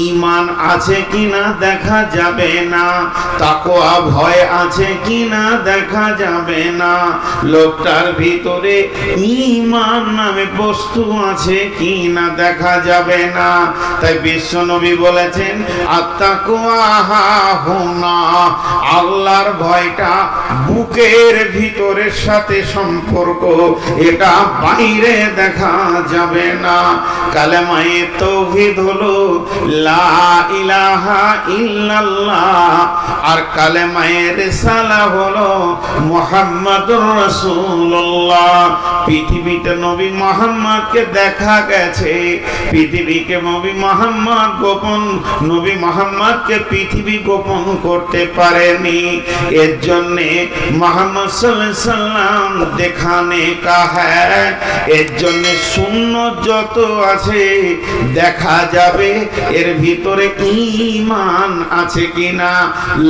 ইমান আছে কিনা দেখা যাবে না, তাকওয়া ভয় আছে কিনা দেখা যাবে না, লোকটার ভিতরে ইমান নামে বস্তু আছে কিনা দেখা যাবে না। তাই বিশ্বনবী বলেছেন আত্মাকুয়া হুনা, আল্লাহর ভয়টা বুকের ভিতরের সাথে সম্পর্ক, এটা বাইরে দেখা যাবে না। কালেমায়ে তৌহিদ হলো লা ইলাহা ইল্লাল্লাহ। আর কালেমায়ে রিসালা হলো মুহাম্মাদুর রাসূলুল্লাহ। পৃথিবীতে নবী মুহাম্মদকে দেখা গেছে। পৃথিবীকে নবী মুহাম্মদ গোপন, নবী মুহাম্মদকে পৃথিবী গোপন করতে পারেনি। এর জন্য মোহাম্মদ সাল্লাম দেখানে কা এর জন্য শূন্য যত আছে দেখা যাবে। এর ভিতরে ঈমান আছে কিনা?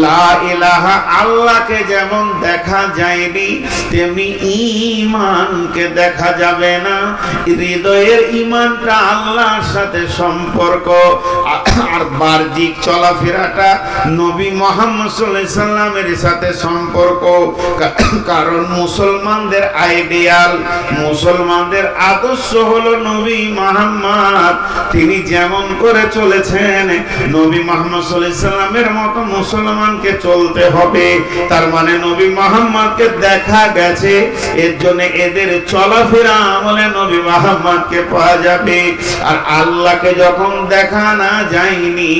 লা ইলাহা আল্লাহকে যেমন দেখা যায়নি, তেমনি ঈমানকে দেখা যাবে না। হৃদয়ের ঈমানটা আল্লাহর সাথে সম্পর্ক। আর বাহ্যিক চলাফেরাটা নবী মোহাম্মদ সাল্লামের সাথে সম্পর্ক। কারণ মুসলমানদের আইডিয়াল, মুসলমানদের আদর্শ হলো নবী মোহাম্মদ। তিনি যেমন করে চলেছেন। নবী মোহাম্মদ সাল্লামের মতো মুসলমানকে চলতে হবে। তার মানে নবী মোহাম্মদকে দেখা গেছে। এর জন্য এদের চলাফেরা আমলে নবী মোহাম্মদকে পাওয়া যাবে। আর আল্লাহকে যখন দেখা না যায়নি,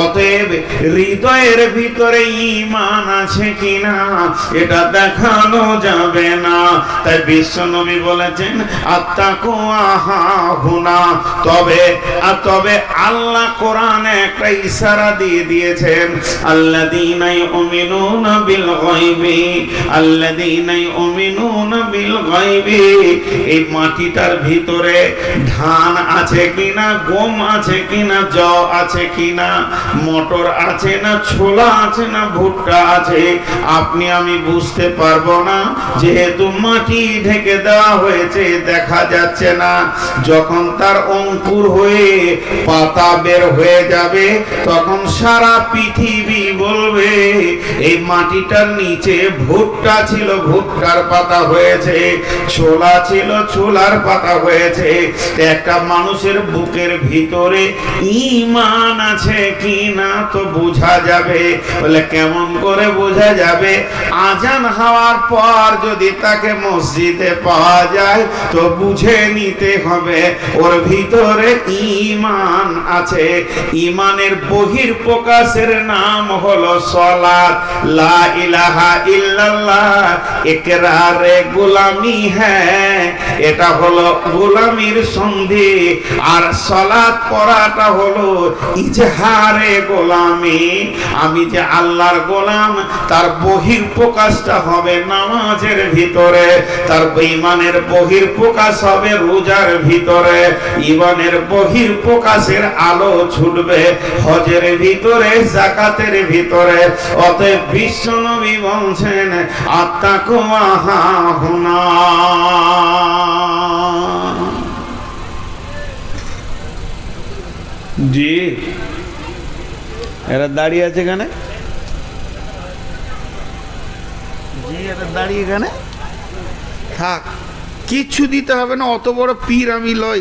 অতএব হৃদয়ের ভিতরে ঈমান আছে কিনা, এটা দেখানো যাবে না। তাই বিশ্ব নবী বলেছেন, আত্মাকুয়া হুনা তবে, আর তবে আল্লাহ কোরআনে একটা ইশারা দিয়ে দিয়েছেন, আল্লাযীনা ইউমিনুনা বিল গায়বি আল্লাযীনা ইউমিনুনা বিল গায়বি এই মাটিটার ভিতরে ধান আছে কিনা, গম আছে কিনা জব আছে কিনা, মটর আছে না, ছোলা আছে না, ভুট্টা আছে, আপনি আমি বুঝতে পারব না। যেহেতু মাটি ঢেকে দেওয়া হয়েছে, দেখা যাচ্ছে না। যখন তার অঙ্কুর হয়ে পাতা বের হয়ে যাবে, তখন সারা পৃথিবী বলবে, এই মাটিটার নিচে ভুট্টা ছিল, ভুট্টার পাতা হয়েছে, ছোলা ছিল, ছোলার পাতা হয়েছে। একটা মানুষের বুকের ভিতরে ইমান আছে কি না তো বোঝা যাবে। বলে কেমন করে বোঝা যাবে? আজান হওয়ার পর যদি তাকে মসজিদে পাওয়া যায়, তো বুঝে নিতে হবে, ওর ভিতরে ইমান আছে ইমানের বহির প্রকাশের নাম হলো হ্যাঁ এটা হলো সন্ধি। আর সলাত পড়াটা হলো ইজহারে গোলামি। আমি যে আল্লাহর গোলাম, তার বহির প্রকাশটা হবে নামাজের ভিতরে। তার ইমানের বহির প্রকাশ হবে রোজার ভিতরে। ইমানের বহির প্রকাশের আলো ছুটবে হজের ভিতরে জাকাতের ভিতরে। অতএব বিশ্ব নবী বলছেন আত্মা কুয়াহা হুনা জি। এরা দাঁড়িয়ে আছে এখানে? জি এরা দাঁড়িয়ে এখানে। থাক কিচ্ছু দিতে হবে না অত বড় পীর আমি লই।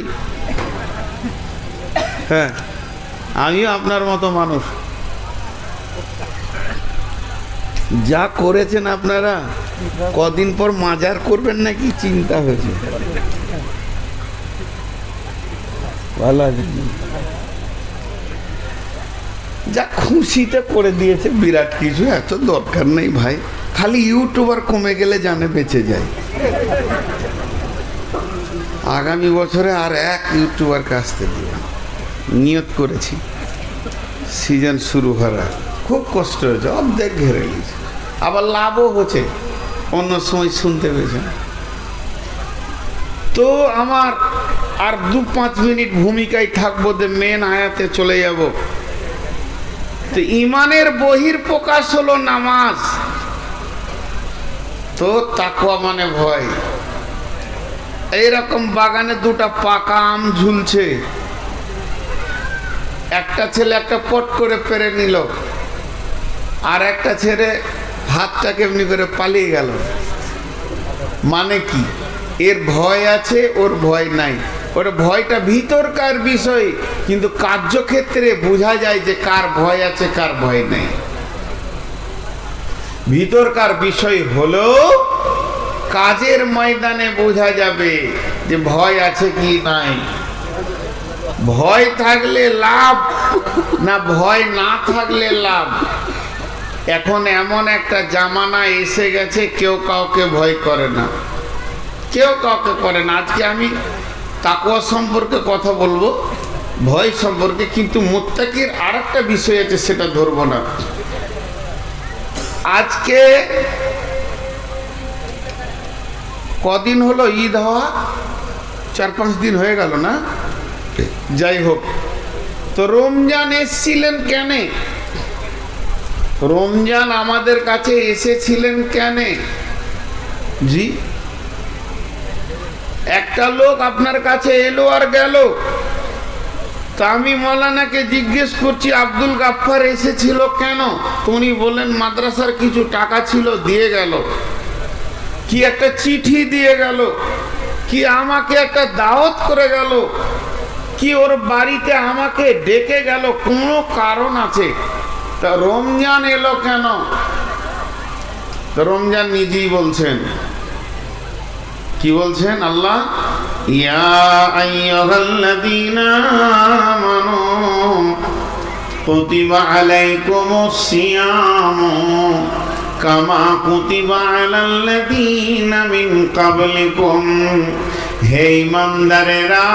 হ্যাঁ। আমিও আপনার মতো মানুষ। যা করেছেন আপনারা, কদিন পর মাজার করবেন নাকি চিন্তা হয়েছে? যা খুশিতে করে দিয়েছে বিরাট কিছু, এত দরকার নেই ভাই। খালি ইউটিউবার কমে গেলে জানে বেঁচে যায়। আগামী বছরে আর এক ইউটিউবার কাছতে দিব নিয়ত করেছি। সিজন শুরু হওয়ার খুব কষ্ট হয়েছে, অর্ধেক ঘেরে নিয়েছে। আবার লাভও হচ্ছে, অন্য সময় শুনতে পেয়েছে তো আমার আর দু পাঁচ মিনিট ভূমিকায় থাকব যে মেন আয়াতে চলে যাব। তো ইমানের বহির প্রকাশ হলো নামাজ। তো তাকুয়া মানে ভয়। এইরকম বাগানে দুটা পাকা আম ঝুলছে। একটা ছেলে একটা পট করে পেরে নিল, আর একটা ছেলে হাতটা কেমনি করে পালিয়ে গেল। মানে কি? এর ভয় আছে, ওর ভয় নাই। ওর ভয়টা ভিতরকার বিষয়, কিন্তু কার্যক্ষেত্রে বোঝা যায় যে কার ভয় আছে, কার ভয় নেই। ভিতরকার বিষয় হলো, কাজের ময়দানে বোঝা যাবে যে ভয় আছে কি নাই। ভয় থাকলে লাভ না ভয় না থাকলে লাভ? এখন এমন একটা জামানা এসে গেছে, কেউ কাউকে ভয় করে না। কেউ কাউকে করে না। আজকে আমি তাকুয়া সম্পর্কে কথা বলব, ভয় সম্পর্কে, কিন্তু মোত্তাকির আর একটা বিষয় আছে, সেটা ধরবো না। আজকে কদিন হলো ঈদ হওয়া? চার পাঁচ দিন হয়ে গেল না? যাই হোক, তো রমজান এসছিলেন কেন? রমজান আমাদের কাছে এসেছিলেন কেন? জি? একটা লোক আপনার কাছে এলো আর গেল। তা আমি মৌলানাকে জিজ্ঞেস করছি, আব্দুল গাফফার এসেছিল কেন? উনি বললেন, মাদ্রাসার কিছু টাকা ছিল, দিয়ে গেল। কি একটা চিঠি দিয়ে গেল? কি আমাকে একটা দাওয়াত করে গেল? কি ওর বাড়িতে আমাকে ডেকে গেল? কোনো কারণ আছে। তা রমজান এলো কেন? রমজান নিজেই বলছেন। কি বলছেন আল্লাহ? কামা কুতিবা আলাল্লাযীনা মিন ক্বাবলিকুম হে ইমানদারেরা,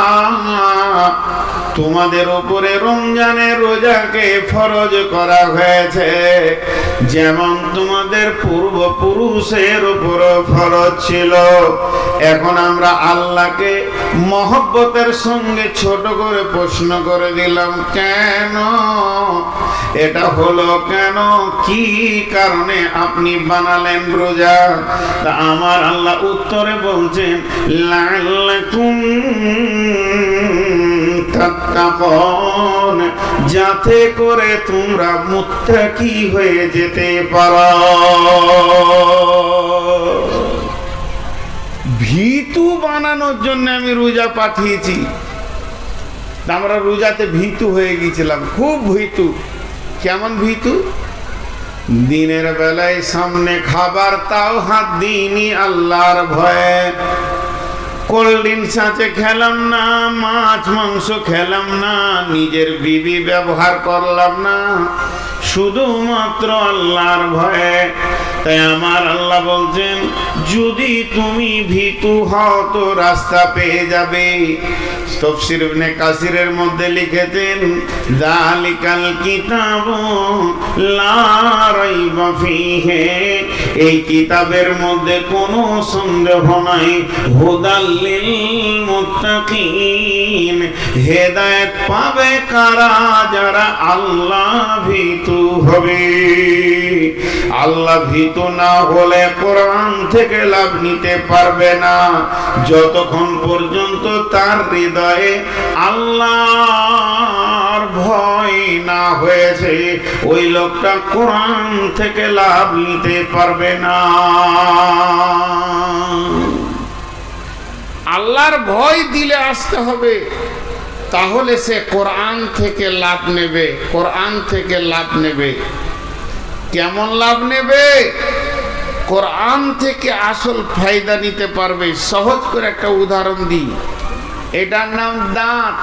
তোমাদের উপরে রমজানের রোজাকে ফরজ করা হয়েছে। যেমন তোমাদের পূর্বপুরুষের উপর ফরজ ছিল, এখন আমরা আল্লাহকে মহব্বতের সঙ্গে ছোট করে প্রশ্ন করে দিলাম, কেন? এটা হলো কেন? কি কারণে আপনি বানালেন রোজা? তা আমার আল্লাহ উত্তরে বলছেন যাতে করে তোমরা মুত্তাকি হয়ে যেতে পারো। ভীতু বানানোর জন্য আমি রোজা পাঠিয়েছি। আমরা রোজাতে ভীতু হয়ে গিয়েছিলাম, খুব ভীতু। কেমন ভীতু? দিনের বেলায় সামনে খাবার, তাও হাত দিনই আল্লাহর ভয়ে। কোল্ড ড্রিঙ্কস আছে খেলাম না, মাছ, মাংস খেলাম না, নিজের বিবি ব্যবহার করলাম না, শুধুমাত্র আল্লাহর ভয়ে। তাই আমার আল্লাহ বলছেন, যদি তুমি ভীতু হও তো রাস্তা পেয়ে যাবে। তফসির ইবনে কাসিরের মধ্যে লিখেছেন জালিকাল কিতাব লা রাইবা ফিহে। এই কিতাবের মধ্যে কোনো সন্দেহ নাই হুদাল্লিল মুত্তাকিন হেদায়েত পাবে কারা যারা আল্লাহ ভীতু হবে? আল্লাহ ভীতু না হলে কোরআন থেকে লাভ নিতে পারবে না। যতক্ষণ পর্যন্ত তার হৃদয়ে আল্লাহর ভয় না হয়েছে, ওই লোকটা কোরআন থেকে লাভ নিতে পারবে না। আল্লাহর ভয় দিলে আসতে হবে। তাহলে সে কোরআন থেকে লাভ নেবে, কোরআন থেকে লাভ নেবে। কেমন লাভ নেবে? কোরআন থেকে আসল ফায়দা নিতে পারবে। সহজ করে একটা উদাহরণ দিই। এটার নাম দাঁত।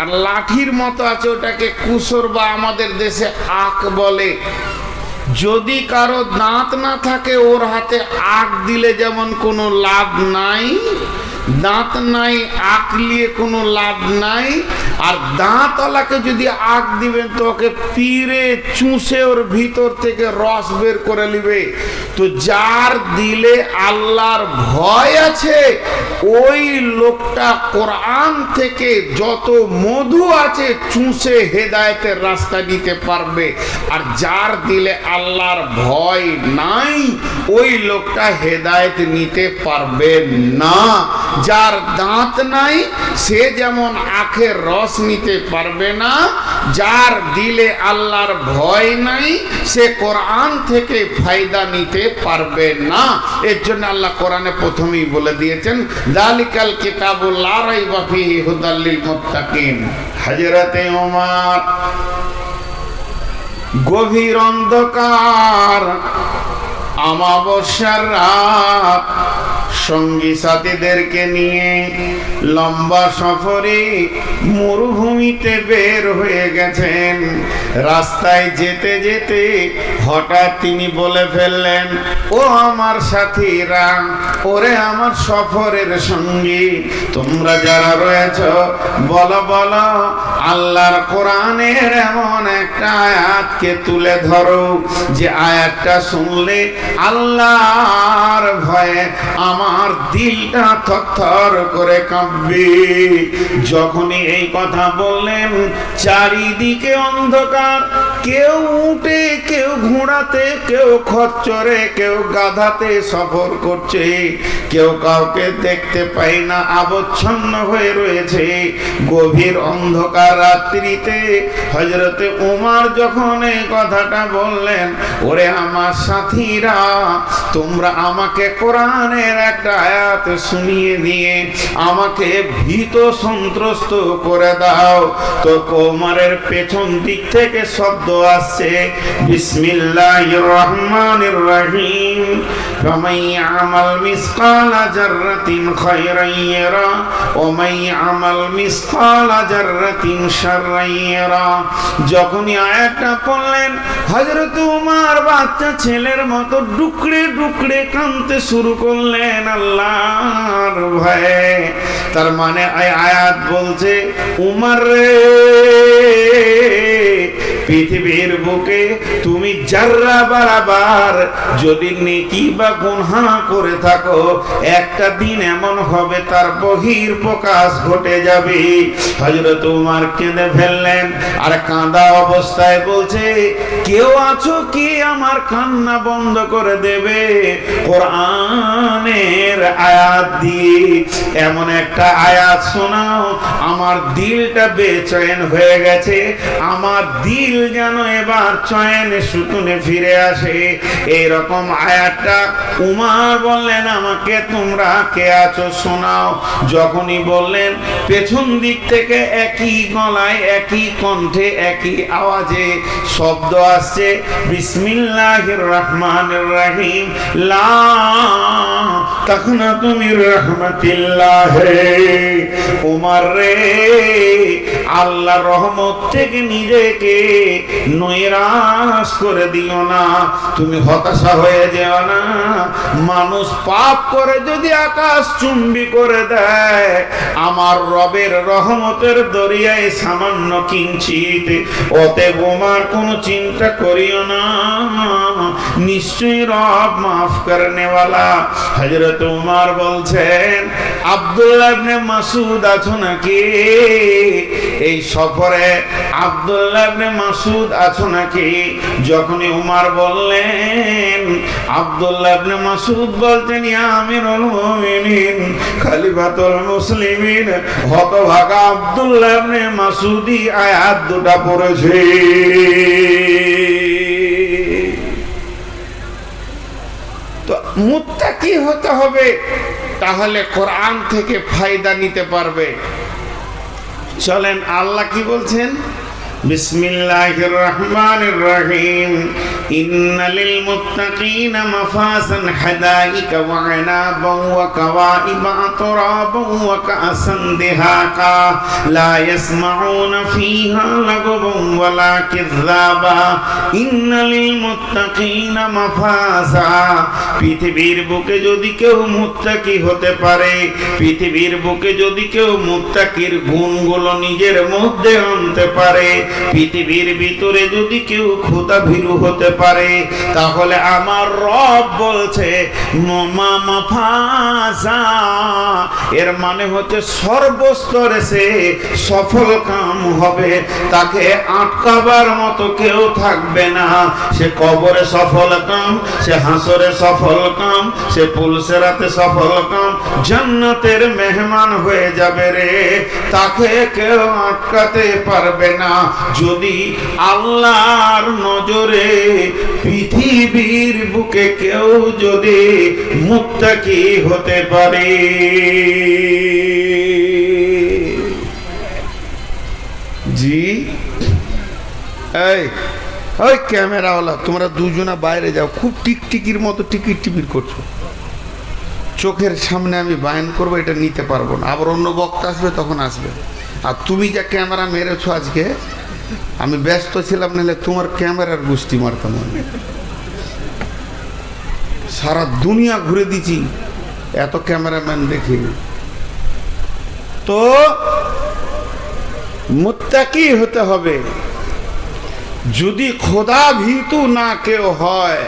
আর লাঠির মতো আছে ওটাকে কুসর বা আমাদের দেশে আখ বলে। যদি কারও দাঁত না থাকে, ওর হাতে আখ দিলে যেমন কোনো লাভ নাই দাঁত নাই আখ নিয়ে কোনো লাভ নাই। আর দাঁতওয়ালাকে যদি আঁক দিবেন, তো ওকে পিড়ে চুষে ওর ভিতর থেকে রস বের করে নিবে। তো যার দিলে আল্লাহর ভয় আছে, ওই লোকটা কোরআন থেকে যত মধু আছে, চুষে হেদায়েতের রাস্তা নিতে পারবে। আর যার দিলে আল্লাহর ভয় নাই, ওই লোকটা হেদায়েত নিতে পারবে না। যার দাঁত নাই, সে যেমন আখের রস নিতে পারবে না, যার দিলে আল্লাহর ভয় নাই, সে কোরআন থেকে ফায়দা নিতে পারবে না। এর জন্য আল্লাহ কোরআনে প্রথমেই বলে দিয়েছেন, দালিকাল কিতাবুল লা রাইবা ফিহি হুদাল্লিল মুত্তাকিন। হজরতে ওমর গভীর অন্ধকার আমাবস্যার রাত। সঙ্গী সাথীদেরকে নিয়ে লম্বা সফরে মরুভূমিতে বের হয়ে গেছেন। রাস্তায় যেতে যেতে হঠাৎ তিনি বলে ফেললেন, ও আমার সাথীরা, ওরে আমার সফরের সঙ্গী, তোমরা যারা রয়েছ, বলো আল্লাহর কোরআনের এমন একটা আয়াতকে তুলে ধরো, যে আয়াতটা শুনলে আল্লাহর ভয়ে আমার দিলটা থরথর করে কাঁপবে। যখনই এই কথা বললেন, চারিদিকে অন্ধকার কেউ উঠে কেউ ঘোড়াতে, কেউ খচ্চরে, কেউ গাধাতে সফর করছে। কেউ কাউকে দেখতে পাই না, আবচ্ছন্ন হয়ে রয়েছে। গভীর অন্ধকার রাত্রিতে হজরতে উমার যখন এই কথাটা বললেন, ওরে আমার সাথীরা, তোমরা আমাকে কোরআনের একটা আয়াত শুনিয়ে দিয়ে আমাকে ভীত সন্ত্রস্ত করে দাও। তো কোমারের পেছন দিক থেকে শব্দ আসছে বিসমিল্লাহির রহমানির রহিম فمن يعمل مثقال ذرة خيرا يرى ومن يعمل مثقال ذرة شرا يرى যখনই আয়াতটা পড়লেন হযরত উমার বাচ্চা ছেলের মতো ডুকরে ডুকরে কাঁদতে শুরু করলেন আল্লাহর ভয়ে তার মানে এই আয়াত বলছে উমার রে পৃথিবীর বুকে তুমি জাররা বারাবার, যদি নেকি বা গুনহা করে থাকো, একটা দিন এমন হবে তার বহির প্রকাশ ঘটে যাবে। হযরত উমার কেঁদে ফেললেন আর কাঁদা অবস্থায় বলছে, কেউ আছো কি আমার কান্না বন্ধ করে দেবে? কোরআনের আয়াত দিয়ে এমন একটা আয়াত শোনাও, আমার দিলটা বেচয়ন হয়ে গেছে, আমার দিল যেন এবার চয়নে সুতুনে ফিরে আসে। আয়াতটা উমার বললেন, আমাকে তোমরা কে আছো শোনাও। যখনই বললেন, পেছন দিক থেকে একই গলায়, একই কণ্ঠে, একই আওয়াজে শব্দ আসছে আল্লাহ রহমত থেকে নিজেকে নৈরাশ করে দিও না। তুমি হতাশা হয়ে যেও না। মানুষ পাপ করে যদি আকাশ চুম্বি করে দেয়, আমার রবের রহমতের দরিয়ায় সামান্য কিঞ্চিত ওতে বোমার কোনো চিন্তা করিও না। নিশ্চয়ই রব মাফ করনেওয়ালা হজরত উমার বলছেন, আব্দুল্লাহ মাসুদ আছো নাকি? এই সফরে আব্দুল্লাহ ইবনে মাসুদ আছো নাকি? যখনই উমার বললেন, আব্দুল্লাহ ইবনে মাসুদ বলতেন, ইয়া আমিরুল মুমিনিন, খলিফাতুল মুসলিমিন, হতভাগা আব্দুল্লাহ ইবনে মাসুদি আয়াত দুটা পড়েছে। তো মুত্তাকি হতে হবে, তাহলে কোরআন থেকে ফায়দা নিতে পারবে। চলেন, আল্লাহ কি বলছেন? রহমানির রহিম ইন্নালিল মুত্তাকিনা মাফাজান হাদাইকা ওয়া আনাবান ওয়া কাওয়াইবা আতরাবান ওয়া কাসান দিহাকা। লা ইয়াসমাউনা ফিহা লাগবান ওয়ালা কিযাবা ইন্নালিল মুত্তাকিনা পৃথিবীর বুকে যদি কেউ মুত্তাকি হতে পারে, পৃথিবীর বুকে যদি কেউ মুত্তাকির গুণগুলো নিজের মধ্যে আনতে পারে পৃথিবীর ভিতরে যদি কেউ ক্ষুদা ভীরু হতে পারে, তাহলে আমার রব বলছে এর মানে হচ্ছে সর্বস্তরে সে সফল কাম হবে। তাকে আটকাবার মতো কেউ থাকবে না। সে কবরে সফল কাম, সে হাসরে সফল কাম, সে পুলসেরাতে সফল কাম, জান্নাতের মেহমান হয়ে যাবে রে। তাকে কেউ আটকাতে পারবে না। যদি আল্লাহর নজরে পৃথিবীর বুকে কেউ যদি মুক্তাকি হতে পারে? জি। এই, ওই ক্যামেরাওয়ালা, তোমরা দুজনা বাইরে যাও। খুব টিকটিকির মতো টিকির টিপির করছ। চোখের সামনে আমি বায়ন করব, এটা নিতে পারব না। আবার অন্য বক্তা আসবে, তখন আসবে। আর তুমি যা ক্যামেরা মেরেছো আজকে আমি ব্যস্ত ছিলাম, নাহলে তোমার ক্যামেরার গোষ্ঠী মারতাম সারা দুনিয়া ঘুরে দিছি এত ক্যামেরাম্যান দেখিনি। তো মুত্তাকি হতে হবে। যদি খোদা ভীতু না কেউ হয়,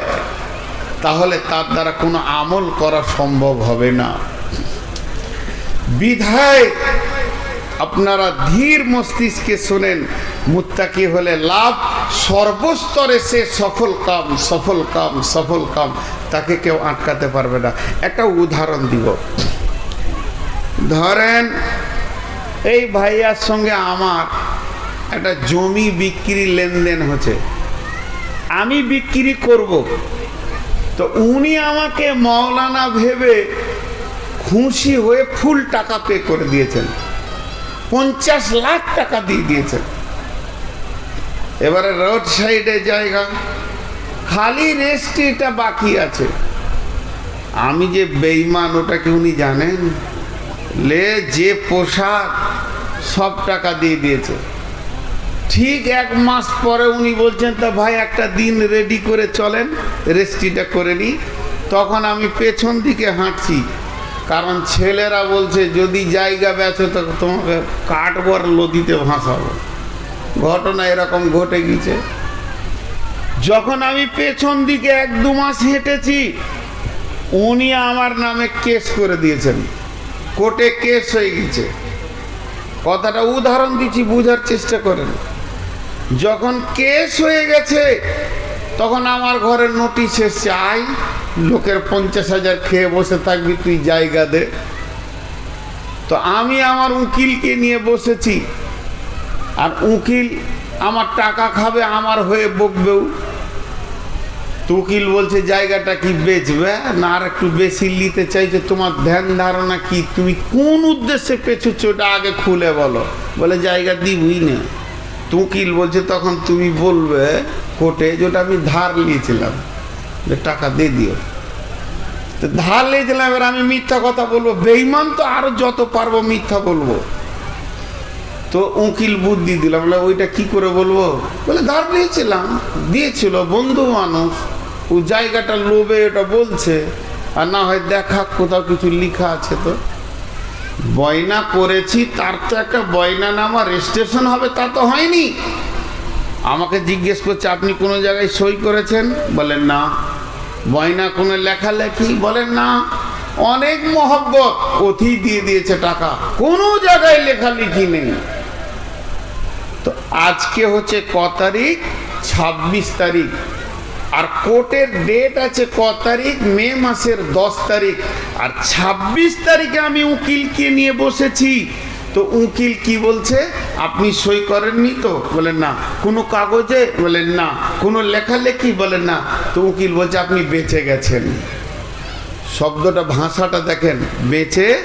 তাহলে তার দ্বারা কোনো আমল করা সম্ভব হবে না। বিধায় আপনারা ধীর মস্তিষ্কে শোনেন, মুত্তাকি হলে লাভ সর্বস্তরে সে সফল কাম সফল কাম সফল কাম, তাকে কেউ আটকাতে পারবে না। একটা উদাহরণ দিব। ধরেন, এই ভাইয়ার সঙ্গে আমার একটা জমি বিক্রি লেনদেন হচ্ছে। আমি বিক্রি করব। তো উনি আমাকে মৌলানা ভেবে খুশি হয়ে ফুল টাকা পে করে দিয়েছেন। পঞ্চাশ লাখ টাকা দিয়ে দিয়েছেন এবারে রোড সাইডে জায়গা, খালি রেস্ট্রিটা বাকি আছে। আমি যে বেইমান ওটা কি উনি জানেন? লে যে পোশাক, সব টাকা দিয়ে দিয়েছে। ঠিক এক মাস পরে উনি বলছেন, তা ভাই, একটা দিন রেডি করে চলেন রেস্ট্রিটা করে নিই। তখন আমি পেছন দিকে হাঁটছি। কারণ ছেলেরা বলছে, যদি জায়গা বেচো, তো তোমাকে কাটবো আর নদীতে ভাসাবো। ঘটনা এরকম ঘটে গেছে। যখন আমি পেছন দিকে এক দু মাস হেঁটেছি, উনি আমার নামে কেস করে দিয়েছেন। কোর্টে কেস হয়ে গেছে। কথাটা উদাহরণ দিচ্ছি, বুঝার চেষ্টা করেন। যখন কেস হয়ে গেছে তখন আমার ঘরে নোটিশ এসছে আই লোকের পঞ্চাশ হাজার খেয়ে বসে থাকবি, তুই জায়গা দে। তো আমি আমার উকিলকে নিয়ে বসেছি। আর উকিল আমার টাকা খাবে, আমার হয়ে বকবেও। তো উকিল বলছে, জায়গাটা কি বেচবে? না, আর একটু বেশি নিতে চাইছে। তোমার ধ্যান ধারণা কি? তুমি কোন উদ্দেশ্যে পেছুচ্ছ ওটা আগে খুলে বলো। বলে, জায়গা দিবই না। উকিল বলছে, তখন তুমি বলবে কোর্টে যেটা আমি ধার নিয়েছিলাম, যে টাকা দিয়ে দিও। তো ধার নিয়েছিলাম, এবার আমি মিথ্যা কথা বলব। বেইমান তো আরও যত পারব মিথ্যা বলব। তো উকিল বুদ্ধি দিলাম বলে, ওইটা কি করে বলব? বলে, ধার নিয়েছিলাম, দিয়েছিল বন্ধু মানুষ। ও জায়গাটা লোভে ওটা বলছে, আর না হয় দেখা কোথাও কিছু লেখা আছে তো। বয়না করেছি, তার তো একটা বয়না নামা রেজিস্ট্রেশন হবে, তা তো হয়নি। আমাকে জিজ্ঞেস করছে, আপনি কোনো জায়গায় সই করেছেন? বলেন, না। বয়না কোনো লেখালেখি? বলেন, না। অনেক মহব্বত, অতি দিয়ে দিয়েছে টাকা। কোনো জায়গায় লেখালেখি নেই। তো আজকে হচ্ছে ক তারিখ? ছাব্বিশ তারিখ। আর কোর্টের ডেট আছে ক তারিখ? মে মাসের দশ তারিখ। আর ছাব্বিশ তারিখে আমি উকিলকে নিয়ে বসেছি। তো উকিল কি বলছে? আপনি সই করেননি তো? বলেন না। কোনো কাগজে? বলেন না। কোনো লেখালেখি? বলেন না। তো উকিল বলছে, আপনি বেঁচে গেছেন। শব্দটা, ভাষাটা দেখেন। বেঁচে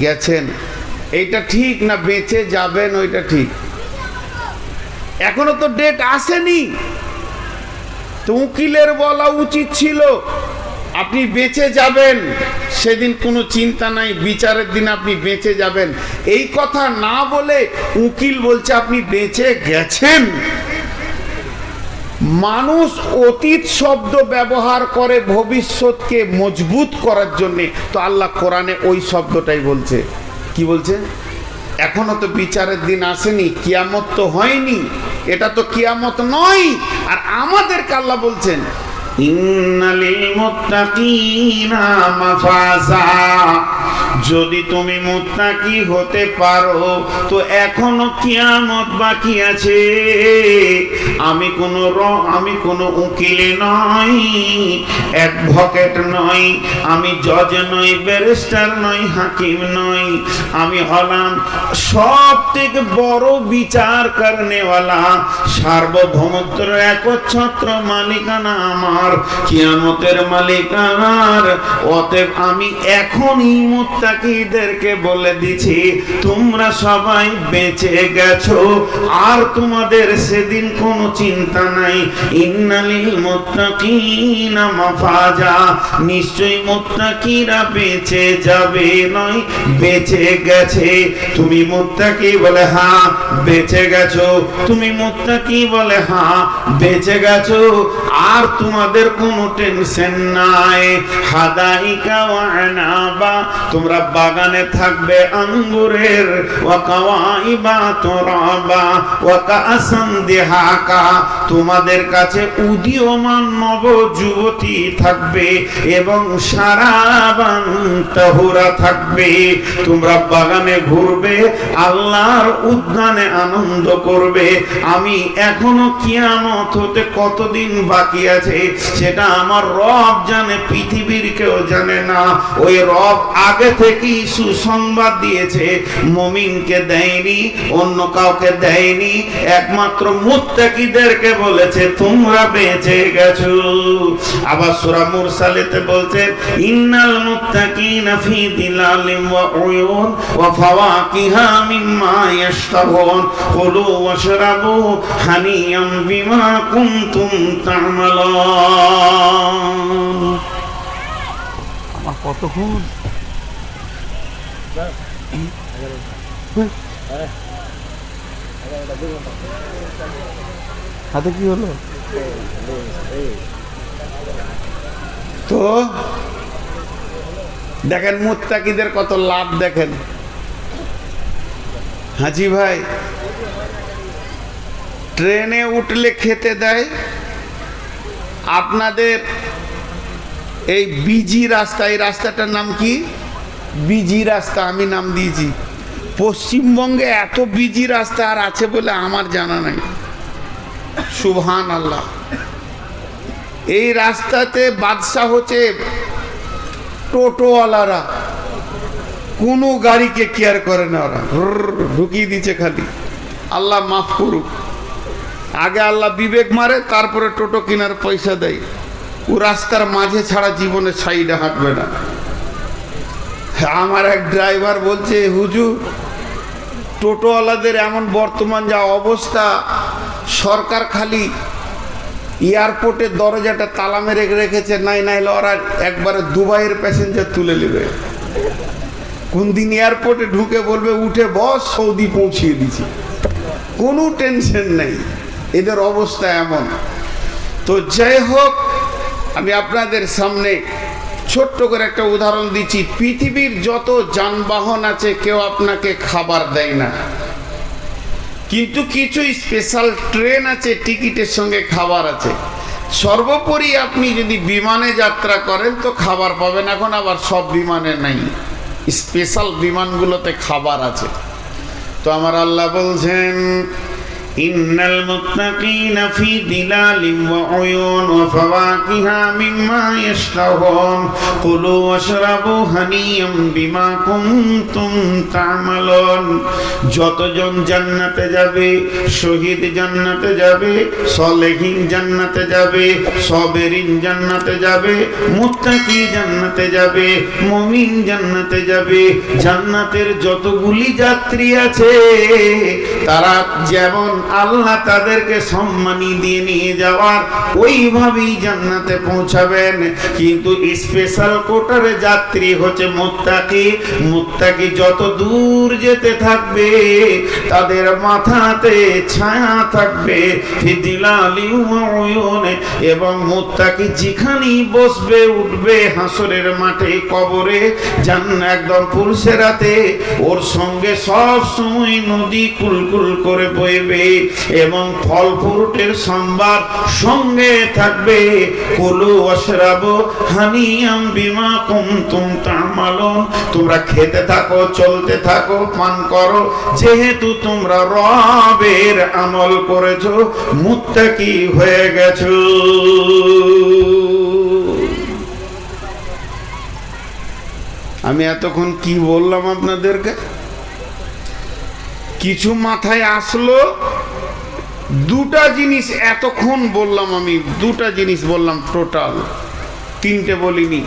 গেছেন। এইটা ঠিক না বেঁচে যাবেন? ওইটা ঠিক। এখনও তো ডেট আসেনি। তো উকিলের বলা উচিত ছিল, আপনি বেঁচে যাবেন। সেদিন কোনো চিন্তা নাই, বিচারের দিন আপনি বেঁচে যাবেন। এই কথা না বলে উকিল বলছে, আপনি বেঁচে গেছেন। মানুষ অতীত শব্দ ব্যবহার করে ভবিষ্যৎকে মজবুত করার জন্যে। তো আল্লাহ কোরআনে ওই শব্দটাই বলছে। কি বলছে? এখনও তো বিচারের দিন আসেনি, কিয়ামত তো হয়নি। এটা তো কিয়ামত নয়। আর আমাদেরকে আল্লাহ বলছেন ইন্নালিল মুত্তাকিনা মাফাজা যদি তুমি মুত্তাকি হতে পারো, তো এখনও কিয়ামত বাকি আছে। আমি কোন আমি কোন উকিল নই, অ্যাডভোকেট নই, আমি জজ নই, ব্যারিস্টার নই, হাকিম নই। আমি হলাম সব থেকে বড় বিচার করনেওয়ালা সার্বভৌমত্র একচ্ছত্র মালিকানা আমার, কিয়ামতের মালিকানার। অতএব আমি এখনই মুত্তাকিদেরকে বলে দিছি, তোমরা সবাই বেঁচে গেছো, আর তোমাদের সেদিন কোনো চিন্তা নাই। ইন্নালিল মুত্তাকিনা মাফাজা, নিশ্চয়ই মুত্তাকিরা বেঁচে যাবে, নয় বেঁচে গেছে। তুমি মুত্তাকি বলে হ্যাঁ বেঁচে গেছো। তুমি মুত্তাকি বলে হ্যাঁ বেঁচে গেছো, আর তোমাদের কোনো টেনশন নাই। হাদাইকা ওয়া আনাবা তোমরা বাগানে থাকবে আঙ্গুরের। তোমাদের কাছে উদীয়মান নব যুবতী থাকবে এবং সারাবান তাহুরা থাকবে। তোমরা বাগানে ঘুরবে, আল্লাহর উদ্যানে আনন্দ করবে। আমি এখনও কিয়ামত হতে কতদিন বাকি আছে সেটা আমার রব জানে, পৃথিবীর কেউ জানে না। ওই রব আগে থেকেই সুসংবাদ দিয়েছে। মমিনকে দেয়নি, অন্য কাউকে দেয়নি। একমাত্র মুত্তাকিদেরকে বলেছে, তোমরা বেঁচে গেছো। আবার সূরা মুরসালিতে বলছে, ইন্নাল মুত্তাকিনা ফি দিলালিন ওয়া উয়ুন ওয়া ফাওয়াকিহা মিম্মা ইয়াশতাহুন। কুলু ওয়াশরাবু হানিয়াম বিমা কুনতুম তা'মালুন। আমার কতক্ষণ হাতে কি হলো? তো দেখেন মুত্তাকিদের কত লাভ দেখেন। হাজি ভাই, ট্রেনে উঠলে খেতে দেয়, আপনাদের এই বিজি রাস্তা, এই রাস্তাটার নাম কি? বিজি রাস্তা আমি নাম দিয়েছি। পশ্চিমবঙ্গে এত বিজি রাস্তা আর আছে বলে আমার জানা নাই। সুবহান আল্লাহ এই রাস্তাতে বাদশাহ হচ্ছে টোটোওয়ালারা। কোনো গাড়িকে কেয়ার করে না ওরা। ঢুকিয়ে দিচ্ছে খালি। আল্লাহ মাফ করুক। আগে আল্লাহ বিবেক মারে, তারপরে টোটো কেনার পয়সা দেয়। ও রাস্তার মাঝে ছাড়া জীবনে সাইডে হাঁটবে না। আমার এক ড্রাইভার বলছে, হুজুর, টোটোওয়ালাদের এমন বর্তমান যা অবস্থা, সরকার খালি এয়ারপোর্টের দরজাটা তালা মেরে রেখেছে, নাই নাইলে ওরা একবারে দুবাইয়ের প্যাসেঞ্জার তুলে নেবে। কোন দিন এয়ারপোর্টে ঢুকে বলবে, উঠে বস, সৌদি পৌঁছিয়ে দিছি। কোনো টেনশন নেই, এদের অবস্থা এমন। তো যাই হোক, আমি আপনাদের সামনে ছোট্ট করে একটা উদাহরণ দিচ্ছি। পৃথিবীর যত যানবাহন আছে, কেউ আপনাকে খাবার দেয় না। কিন্তু কিছু স্পেশাল ট্রেন আছে টিকিটের সঙ্গে খাবার আছে। সর্বোপরি আপনি যদি বিমানে যাত্রা করেন, তো খাবার পাবেন। এখন আবার সব বিমানে নাই। স্পেশাল বিমানগুলোতে খাবার আছে। তো আমার আল্লাহ বলছেন ফি দিলালিন ওয়া উয়ুন ওয়া ফাওয়াকিহা মিম্মা ইয়াশতাহুন। কুলু ওয়াশরাবু হানিয়াম বিমা কুনতুম তা'মালুন। যতজন জান্নাতে যাবে, শহীদ জান্নাতে যাবে, সলেহিন জান্নাতে যাবে, সবেরিন জান্নাতে যাবে, মুত্তাকি জান্নাতে যাবে, মুমিন জান্নাতে যাবে, জান্নাতের যতগুলি যাত্রী আছে, তারা যেমন আল্লাহ তাদেরকে সম্মানী দিয়ে নিয়ে যাওয়ার ওইভাবেই জান্নাতে পৌঁছাবেন। কিন্তু স্পেশাল কোটার যাত্রী হচ্ছে মুত্তাকি। মুত্তাকি যত দূর যেতে থাকবে, তাদের মাথাতে ছায়া থাকবে। এবং মুত্তাকি যেখানেই বসবে, উঠবে হাসরের মাঠে, কবরে জান একদম পুরুষেরাতে ওর সঙ্গে সব সময় নদী কুলকুল করে বইবে। এবং ফল ফ্রুটের সম্বাদ সঙ্গে থাকবে। কুলু অশরাবু হানিয়াম বিমা কুমতুম তামালুন। তোমরা খেতে থাকো, চলতে থাকো, পান করো। যেহেতু তোমরা রবের আমল করেছ, মুত্তাকি হয়ে গেছো। আমি এতক্ষণ কি বললাম আপনাদেরকে? কিছু মাথায় আসলো, দুটা জিনিস এতক্ষণ বললাম আমি, দুটা জিনিস বললাম টোটাল তিনটে বলিনি।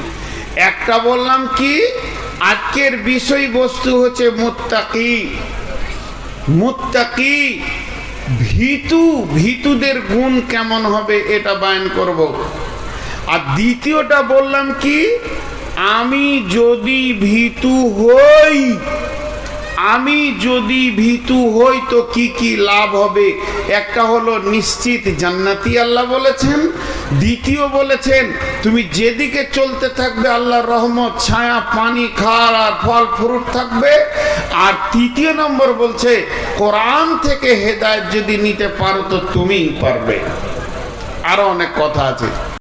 একটা বললাম কি, আজকের বিষয়বস্তু হচ্ছে মুত্তাকি। মুত্তাকি, ভীতু, ভীতুদের গুণ কেমন হবে এটা বায়ন করব। আর দ্বিতীয়টা বললাম কি, আমি যদি ভীতু হই আমি যদি ভীতু হই তো কি কি লাভ হবে? একটা হলো নিশ্চিত জান্নাতি আল্লাহ বলেছেন, দ্বিতীয় বলেছেন, তুমি যেদিকে চলতে থাকবে আল্লাহর রহমত, ছায়া, পানি খাওয়ার আর ফল ফ্রুট থাকবে। আর তৃতীয় নম্বর বলছে, কোরআন থেকে হেদায়ত যদি নিতে পারো তো তুমিই পারবে। আরও অনেক কথা আছে।